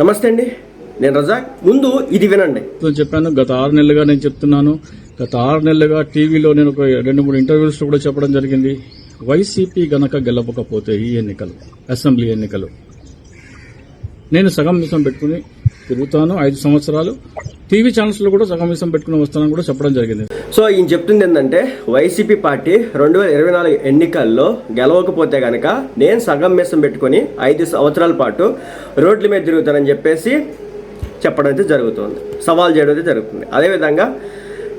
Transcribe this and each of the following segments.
నమస్తే అండి. నేను రజాక్. ముందు ఇది వినండి. నేను చెప్పాను గత ఆరు నెలలుగా నేను చెప్తున్నాను. గత ఆరు నెలలుగా టీవీలో నేను ఒక రెండు మూడు ఇంటర్వ్యూస్ కూడా చెప్పడం జరిగింది. వైసీపీ గనక గెలవకపోతే ఈ ఎన్నికలు అసెంబ్లీ ఎన్నికలు. నేను సగం మిసం పెట్టుకుని తిరుగుతాను. ఐదు సంవత్సరాలు. టీవీ ఛానల్స్లో కూడా సగం మిసం పెట్టుకుని వస్తానని కూడా చెప్పడం జరిగింది. సో ఈయన చెప్తుంది ఏంటంటే వైసీపీ పార్టీ రెండు వేల ఇరవై నాలుగు ఎన్నికల్లో గెలవకపోతే కనుక నేను సగం మీసం పెట్టుకొని ఐదు సంవత్సరాల పాటు రోడ్ల మీద తిరుగుతానని చెప్పేసి చెప్పడం అయితే జరుగుతుంది. సవాల్ చేయడం అయితే జరుగుతుంది. అదేవిధంగా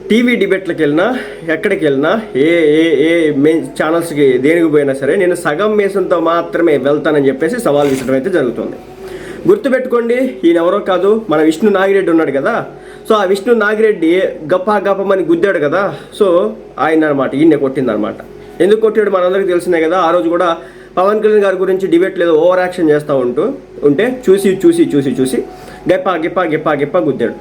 టీవీ డిబేట్లకు వెళ్ళినా ఎక్కడికి వెళ్ళినా ఏ ఏ ఏ మెయిన్ ఛానల్స్కి దేనికి పోయినా సరే నేను సగం మీసంతో మాత్రమే వెళ్తానని చెప్పేసి సవాల్ విసడం అయితే జరుగుతుంది. గుర్తుపెట్టుకోండి ఈయన ఎవరో కాదు మన విష్ణు నాగిరెడ్డి ఉన్నాడు కదా. సో ఆ విష్ణు నాగిరెడ్డి గప్ప గప్పమని గుద్దాడు కదా. సో ఆయన అనమాట ఈయన కొట్టిందనమాట. ఎందుకు కొట్టాడు మనందరికీ తెలిసినాయి కదా ఆ రోజు కూడా పవన్ కళ్యాణ్ గారి గురించి డిబేట్ లేదు ఓవర్ యాక్షన్ చేస్తూ ఉంటూ ఉంటే చూసి చూసి చూసి చూసి గెప్ప గిప్ప గిప్ప గిప్ప గుద్దాడు.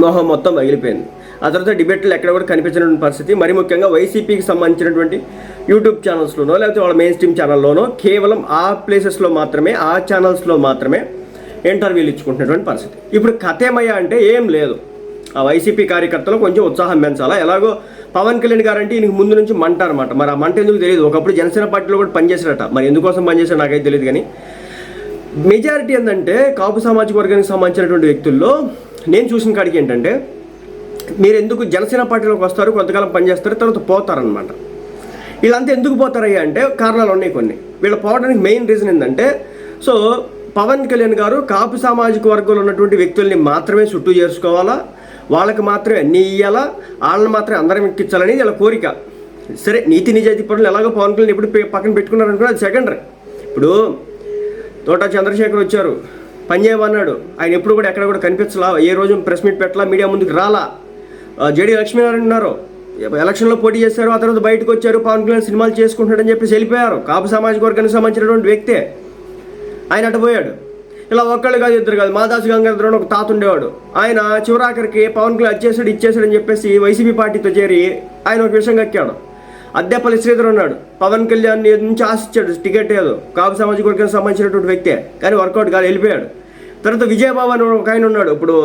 మొహం మొత్తం పగిలిపోయింది. ఆ తర్వాత డిబేట్లు ఎక్కడ కూడా కనిపించినటువంటి పరిస్థితి. మరి ముఖ్యంగా వైసీపీకి సంబంధించినటువంటి యూట్యూబ్ ఛానల్స్లోనో లేకపోతే వాళ్ళ మెయిన్ స్ట్రీమ్ ఛానల్లోనో కేవలం ఆ ప్లేసెస్లో మాత్రమే ఆ ఛానల్స్లో మాత్రమే ఇంటర్వ్యూలు ఇచ్చుకుంటున్నటువంటి పరిస్థితి. ఇప్పుడు కథ ఏమయ్యా అంటే ఏం లేదు. ఆ వైసీపీ కార్యకర్తలు కొంచెం ఉత్సాహం పెంచాలా? ఎలాగో పవన్ కళ్యాణ్ గారు అంటే ఈయనకి ముందు నుంచి మంట అనమాట మరి ఆ మంట ఎందుకు తెలియదు? ఒకప్పుడు జనసేన పార్టీలో కూడా పనిచేశారట. మరి ఎందుకోసం పనిచేశారు నాకైతే తెలియదు కానీ. మెజారిటీ ఏంటంటే కాపు సామాజిక వర్గానికి సంబంధించినటువంటి వ్యక్తుల్లో నేను చూసిన కాడికి ఏంటంటే మీరు ఎందుకు జనసేన పార్టీలోకి వస్తారు కొంతకాలం పనిచేస్తారు తర్వాత పోతారనమాట వీళ్ళంతా ఎందుకు పోతారయ్యా అంటే కారణాలు ఉన్నాయి కొన్ని. వీళ్ళు పోవడానికి మెయిన్ రీజన్ ఏంటంటే సో పవన్ కళ్యాణ్ గారు కాపు సామాజిక వర్గంలో ఉన్నటువంటి వ్యక్తుల్ని మాత్రమే చుట్టూ చేసుకోవాలా వాళ్ళకి మాత్రమే అన్నీ ఇవ్వాలా వాళ్ళని మాత్రమే అందరం ఎక్కించాలని వీళ్ళ కోరిక. సరే నీతి నిజాయితీ పనులు ఎలాగో పవన్ కళ్యాణ్ ఎప్పుడు పక్కన పెట్టుకున్నారనుకున్నా అది సెకండరీ. ఇప్పుడు తోట చంద్రశేఖర్ వచ్చారు పని చేయమన్నాడు. ఆయన ఎప్పుడు కూడా ఎక్కడ కూడా కనిపించలా ఏ రోజు ప్రెస్ మీట్ పెట్టలా మీడియా ముందుకు రాలా. జేడీ లక్ష్మీనారాయణ ఉన్నారు. ఎలక్షన్లో పోటీ చేశారు ఆ తర్వాత బయటకు వచ్చారు పవన్ కళ్యాణ్ సినిమాలు చేసుకుంటాడని చెప్పేసి వెళ్ళిపోయారు. కాపు సామాజిక వర్గానికి సంబంధించినటువంటి వ్యక్తే. ఆయన అటుపోయాడు ఇలా ఒక్కళ్ళు కాదు ఇద్దరు కాదు మాదాసు గంగాధర్ అని ఒక తాత ఉండేవాడు. ఆయన చివరాఖరికి పవన్ కళ్యాణ్ వచ్చేసాడు ఇచ్చేసాడు అని చెప్పేసి వైసీపీ పార్టీతో చేరి ఆయన ఒక విషయం కక్కాడు అద్దెపల్లి శ్రీధర్ ఉన్నాడు. పవన్ కళ్యాణ్ నుంచి ఆశించాడు టికెట్ ఏదో. కాపు సామాజిక వర్గానికి సంబంధించినటువంటి వ్యక్తే. కానీ వర్కౌట్ కాదు వెళ్ళిపోయాడు. తర్వాత విజయబాబు అని ఒక ఆయన ఉన్నాడు. ఇప్పుడు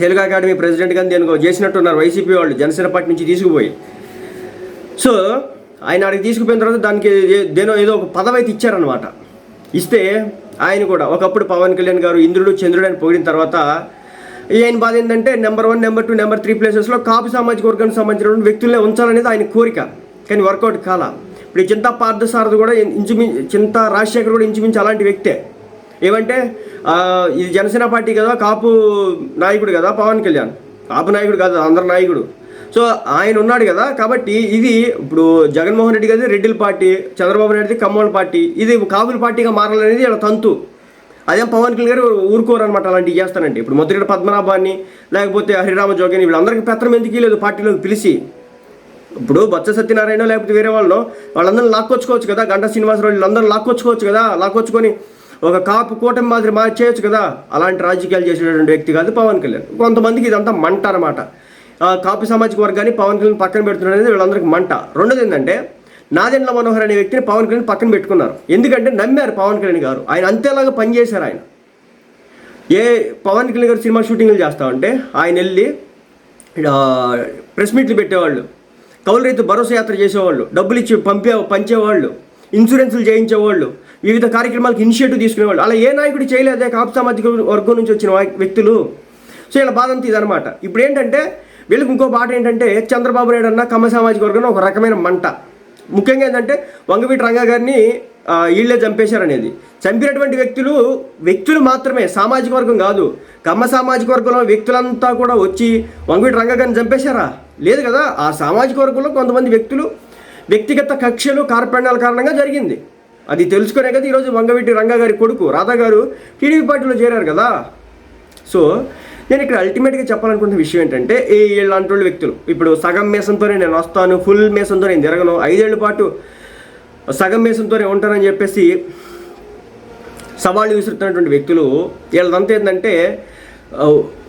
తెలుగు అకాడమీ ప్రెసిడెంట్ కానీ దేనికో చేసినట్టున్నారు వైసీపీ వాళ్ళు జనసేన పార్టీ నుంచి తీసుకుపోయి. సో ఆయన అడిగి తీసుకుపోయిన తర్వాత దానికి దేనో ఏదో ఒక పదవి అయితే ఇచ్చారనమాట ఇస్తే ఆయన కూడా ఒకప్పుడు పవన్ కళ్యాణ్ గారు ఇంద్రుడు చంద్రుడు అని పొగిడిన తర్వాత ఆయన బాధ ఏంటంటే number one number two number three ప్లేసెస్లో కాపు సామాజిక వర్గానికి సంబంధించిన వ్యక్తులనే ఉంచాలనేది ఆయన కోరిక. కానీ వర్కౌట్ కాల. ఇప్పుడు చింత పార్థసారథి కూడా ఇంచుమించు చింత రాజశేఖర్ కూడా ఇంచుమించు అలాంటి వ్యక్తే. ఏమంటే ఇది జనసేన పార్టీ కదా కాపు నాయకుడు కదా పవన్ కళ్యాణ్. కాపు నాయకుడు కాదు అందరు నాయకుడు. సో ఆయన ఉన్నాడు కదా కాబట్టి ఇది ఇప్పుడు జగన్మోహన్ రెడ్డి కదా రెడ్డిల పార్టీ చంద్రబాబు నాయుడుది కమ్మోళ్ళ పార్టీ. ఇది కాపుల పార్టీగా మారాలనేది ఇలా తంతు. అదేం పవన్ కళ్యాణ్ గారు ఊరుకోరు అనమాట అలాంటివి చేస్తానంటే ఇప్పుడు ముద్రగడ పద్మనాభాన్ని లేకపోతే హరిరామ జోగిని వీళ్ళందరికీ పత్రం ఎందుకు లేదు పార్టీలోకి పిలిచి? ఇప్పుడు బొత్స సత్యనారాయణ లేకపోతే వేరే వాళ్ళు వాళ్ళందరూ లాక్కొచ్చుకోవచ్చు కదా గంట శ్రీనివాసరావు వీళ్ళందరూ లాక్కొచ్చుకోవచ్చు కదా లాక్కొచ్చుకొని ఒక కాపు కూటమి మాదిరి మార్చేయచ్చు కదా? అలాంటి రాజకీయాలు చేసేటటువంటి వ్యక్తి కాదు పవన్ కళ్యాణ్. కొంతమందికి ఇదంతా మంట అనమాట కాపు సామాజిక వర్గాన్ని పవన్ కళ్యాణ్ పక్కన పెడుతున్నాడు అనేది వీళ్ళందరికీ మంట. రెండోది ఏంటంటే నాదెండ్ల మనోహర్ అనే వ్యక్తిని పవన్ కళ్యాణ్ పక్కన పెట్టుకున్నారు. ఎందుకంటే నమ్మారు పవన్ కళ్యాణ్ గారు. ఆయన అంతేలాగా పనిచేశారు ఆయన. ఏ పవన్ కళ్యాణ్ గారు సినిమా షూటింగ్లు చేస్తా ఉంటే ఆయన వెళ్ళి ప్రెస్ మీట్లు పెట్టేవాళ్ళు. కౌలు రైతు భరోసా యాత్ర చేసేవాళ్ళు. డబ్బులు ఇచ్చి పంపే పంచేవాళ్ళు. ఇన్సూరెన్సులు చేయించేవాళ్ళు వివిధ కార్యక్రమాలకు ఇనిషియేటివ్ తీసుకునేవాళ్ళు. అలా ఏ నాయకుడు చేయలేదే కాపు సామాజిక వర్గం నుంచి వచ్చిన వ్యక్తులు. సో ఇలా బాధ అంతా ఇదనమాట ఇప్పుడు ఏంటంటే వీళ్ళకి ఇంకో బాట ఏంటంటే చంద్రబాబు నాయుడు అన్న కమ్మ సామాజిక వర్గంలో ఒక రకమైన మంట. ముఖ్యంగా ఏంటంటే వంగవీటి రంగా గారిని వీళ్ళే చంపేశారనేది. చంపినటువంటి వ్యక్తులు వ్యక్తులు మాత్రమే సామాజిక వర్గం కాదు. కమ్మ సామాజిక వర్గంలో వ్యక్తులంతా కూడా వచ్చి వంగవీటి రంగా గారిని చంపేశారా? లేదు కదా. ఆ సామాజిక వర్గంలో కొంతమంది వ్యక్తులు వ్యక్తిగత కక్షలు కార్పణ్యాల కారణంగా జరిగింది. అది తెలుసుకునే కదా ఈరోజు వంగవీటి రంగా గారి కొడుకు రాధా గారు టీడీపీ పార్టీలో చేరారు కదా. సో నేను ఇక్కడ అల్టిమేట్గా చెప్పాలనుకుంటున్న విషయం ఏంటంటే ఈ ఇలాంటి వ్యక్తులు. ఇప్పుడు సగం మేసంతోనే నేను వస్తాను ఫుల్ మేసంతో నేను తిరగను ఐదేళ్ళ పాటు సగం మేసంతోనే ఉంటానని చెప్పేసి సవాళ్ళు విసురుతున్నటువంటి వ్యక్తులు వీళ్ళదంతా ఏంటంటే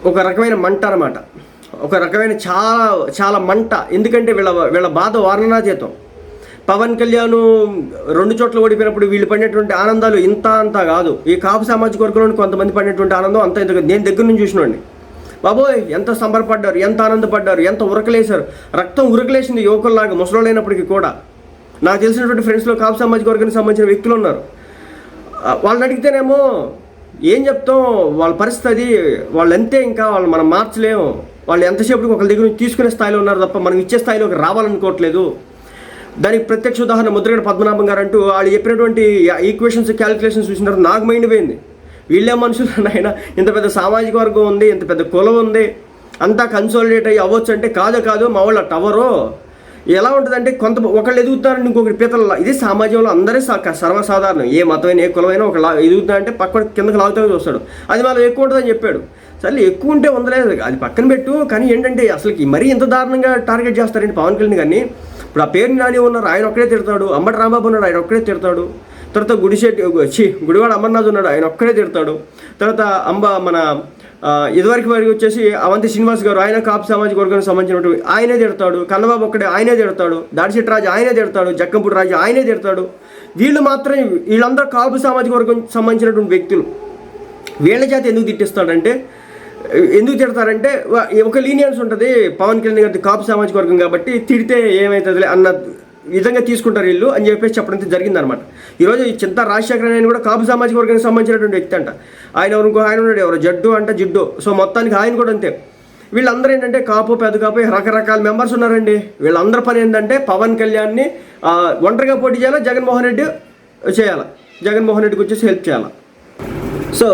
ఒక రకమైన మంట అనమాట ఒక రకమైన చాలా చాలా మంట. ఎందుకంటే వీళ్ళ వీళ్ళ బాధ వర్ణనాతీతం. పవన్ కళ్యాణ్ రెండు చోట్ల ఓడిపోయినప్పుడు వీళ్ళు పడినటువంటి ఆనందాలు ఇంత అంత కాదు. ఈ కాపు సామాజిక వర్గంలో కొంతమంది పడినటువంటి ఆనందం అంత ఇంత నేను దగ్గర నుంచి చూసినండి బాబోయ్ ఎంత సంబరపడ్డారు ఎంత ఆనందపడ్డారు ఎంత ఉరకలేశారు. రక్తం ఉరకలేసింది యువకుల్లాగా ముసలోళ్ళైనప్పటికీ కూడా. నాకు తెలిసినటువంటి ఫ్రెండ్స్లో కాపు సామాజిక వర్గానికి సంబంధించిన వ్యక్తులు ఉన్నారు. వాళ్ళని అడిగితేనేమో ఏం చెప్తాం? వాళ్ళ పరిస్థితి అది. వాళ్ళు అంతే ఇంకా వాళ్ళు మనం మార్చలేము వాళ్ళు ఎంతసేపు ఒకరి దగ్గర నుంచి తీసుకునే స్థాయిలో ఉన్నారు తప్ప మనం ఇచ్చే స్థాయిలోకి రావాలనుకోవట్లేదు. దానికి ప్రత్యక్ష ఉదాహరణ ముద్రగడ పద్మనాభం గారు అంటూ వాళ్ళు చెప్పినటువంటి ఈక్వేషన్స్ క్యాలిక్యులేషన్స్ చూసిన తర్వాత నాకు మైండ్ పోయింది వీళ్ళే మనుషులు ఆయన ఇంత పెద్ద సామాజిక వర్గం ఉంది ఇంత పెద్ద కులం ఉంది అంతా కన్సోలిడేట్ అయ్యి అవ్వచ్చు అంటే కాదు కాదు మా వాళ్ళ టవరు ఎలా ఉంటుందంటే కొంత ఒకళ్ళు ఎదుగుతారని ఇంకొకటి పీతల ఇది సమాజంలో అందరూ స- సర్వసాధారణం. ఏ మతమైన ఏ కులమైనా ఒక లా ఎదుగుతారంటే పక్క కిందకి లాగుతా చూస్తాడు. అది మనం ఎక్కువ ఉంటుందని చెప్పాడు. సరే ఎక్కువ ఉంటే ఉండలేదు. అది పక్కన పెట్టు. కానీ ఏంటంటే అసలుకి మరీ ఇంత దారుణంగా టార్గెట్ చేస్తారండి పవన్ కళ్యాణ్ కానీ ఇప్పుడు ఆ పేరు నాని ఉన్నారు ఆయన ఒక్కడే తిడతాడు. అంబటి రాంబాబు ఉన్నాడు ఆయన ఒక్కడే తిడతాడు. తర్వాత గుడిశెట్టి చి గుడివాడ అమర్నాథ్ ఉన్నాడు ఆయన ఒక్కడే తిడతాడు. తర్వాత అంబ మన ఇదివరకు వారికి వచ్చేసి అవంతి శ్రీనివాస్ గారు ఆయన కాపు సామాజిక వర్గానికి సంబంధించినటువంటి ఆయనే తిడతాడు. కన్నబాబు ఒక్కడే ఆయనే తిడతాడు. దాడిశెట్టి రాజు ఆయనే తిడతాడు. జక్కంపూడి రాజు ఆయనే తిడతాడు. వీళ్ళు మాత్రమే వీళ్ళందరూ కాపు సామాజిక వర్గం సంబంధించినటువంటి వ్యక్తులు. వీళ్ళ చేత ఎందుకు తిట్టిస్తాడంటే ఎందుకు తిడతారంటే ఒక లీనియన్స్ ఉంటుంది పవన్ కళ్యాణ్ గారి కాపు సామాజిక వర్గం కాబట్టి తిడితే ఏమవుతుంది అన్న విధంగా తీసుకుంటారు వీళ్ళు అని చెప్పేసి చెప్పడం జరిగిందనమాట ఈరోజు ఈ చింత రాజశేఖర ఆయన కూడా కాపు సామాజిక వర్గానికి సంబంధించినటువంటి వ్యక్తి అంట. ఆయన ఎవరు ఇంకో ఆయన ఉన్నాడు ఎవరు? జడ్డు అంట జిడ్డు. సో మొత్తానికి ఆయన కూడా అంతే. వీళ్ళందరూ ఏంటంటే కాపు పెద్ద కాపు రకరకాల మెంబర్స్ ఉన్నారండి. వీళ్ళందరి పని ఏంటంటే పవన్ కళ్యాణ్ని ఒంటరిగా పోటీ చేయాలా? జగన్మోహన్ రెడ్డి చేయాలా? జగన్మోహన్ రెడ్డికి వచ్చేసి హెల్ప్ చేయాలి? సో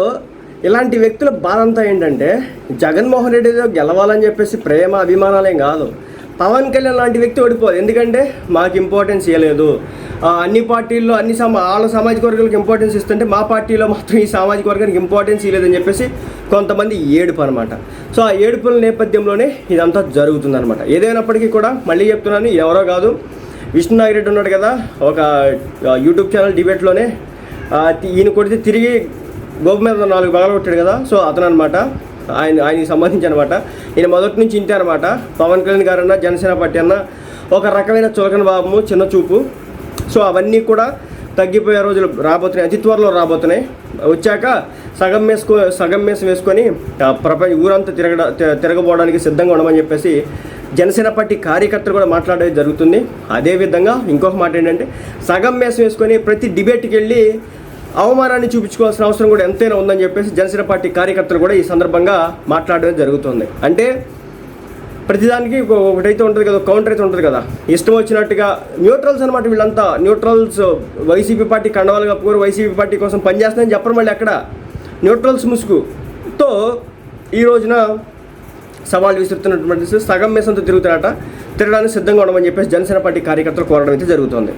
ఇలాంటి వ్యక్తుల బాధ అంతా ఏంటంటే జగన్మోహన్ రెడ్డి ఏదో గెలవాలని చెప్పేసి ప్రేమ అభిమానాలేం కాదు. పవన్ కళ్యాణ్ లాంటి వ్యక్తి ఓడిపోదు. ఎందుకంటే మాకు ఇంపార్టెన్స్ ఇవ్వలేదు అన్ని పార్టీల్లో అన్ని సమా వాళ్ళ సామాజిక వర్గాలకు ఇంపార్టెన్స్ ఇస్తుంటే మా పార్టీలో మాత్రం ఈ సామాజిక వర్గానికి ఇంపార్టెన్స్ ఇవ్వలేదని చెప్పేసి కొంతమంది ఏడుపు అనమాట సో ఆ ఏడుపుల నేపథ్యంలోనే ఇదంతా జరుగుతుందనమాట ఏదైనప్పటికీ కూడా మళ్ళీ చెప్తున్నాను ఎవరో కాదు. విష్ణునాగిరెడ్డి ఉన్నాడు కదా ఒక యూట్యూబ్ ఛానల్ డిబేట్లోనే ఈయన కొడితే తిరిగి గోపు మీద నాలుగు భాగాలు కొట్టాడు కదా సో అతను అనమాట ఆయన ఆయనకి సంబంధించి అనమాట ఈయన మొదటి నుంచి ఇంతే అనమాట పవన్ కళ్యాణ్ గారు అన్న జనసేన పార్టీ అన్న ఒక రకమైన చులకన భావము చిన్న చూపు. సో అవన్నీ కూడా తగ్గిపోయే రోజులు రాబోతున్నాయి. అతి త్వరలో రాబోతున్నాయి. వచ్చాక సగం వేసుకో సగం మేసం వేసుకొని ప్రపంచ ఊరంతా తిరగడ తిరగబోవడానికి సిద్ధంగా ఉండమని చెప్పేసి జనసేన పార్టీ కార్యకర్తలు కూడా మాట్లాడేది జరుగుతుంది. అదేవిధంగా ఇంకొక మాట ఏంటంటే సగం మేసం వేసుకొని ప్రతి డిబేట్కి వెళ్ళి అవమానాన్ని చూపించుకోవాల్సిన అవసరం కూడా ఎంతైనా ఉందని చెప్పేసి జనసేన పార్టీ కార్యకర్తలు కూడా ఈ సందర్భంగా మాట్లాడడం జరుగుతుంది. అంటే ప్రతిదానికి ఒకటైతే ఉంటుంది కదా కౌంటర్ అయితే ఉంటుంది కదా. ఇష్టం వచ్చినట్టుగా న్యూట్రల్స్ అనమాట వీళ్ళంతా. న్యూట్రల్స్ వైసీపీ పార్టీ కండవాలు కప్పుకొని వైసీపీ పార్టీ కోసం పనిచేస్తుందని చెప్పరు మళ్ళీ అక్కడ న్యూట్రల్స్ ముసుగుతో ఈ రోజున సవాల్ విసురుతున్నటువంటి సగం మేసంతో తిరుగుతున్నట తిరగడానికి సిద్ధంగా ఉండమని చెప్పేసి జనసేన పార్టీ కార్యకర్తలు కోరడం అయితే జరుగుతుంది.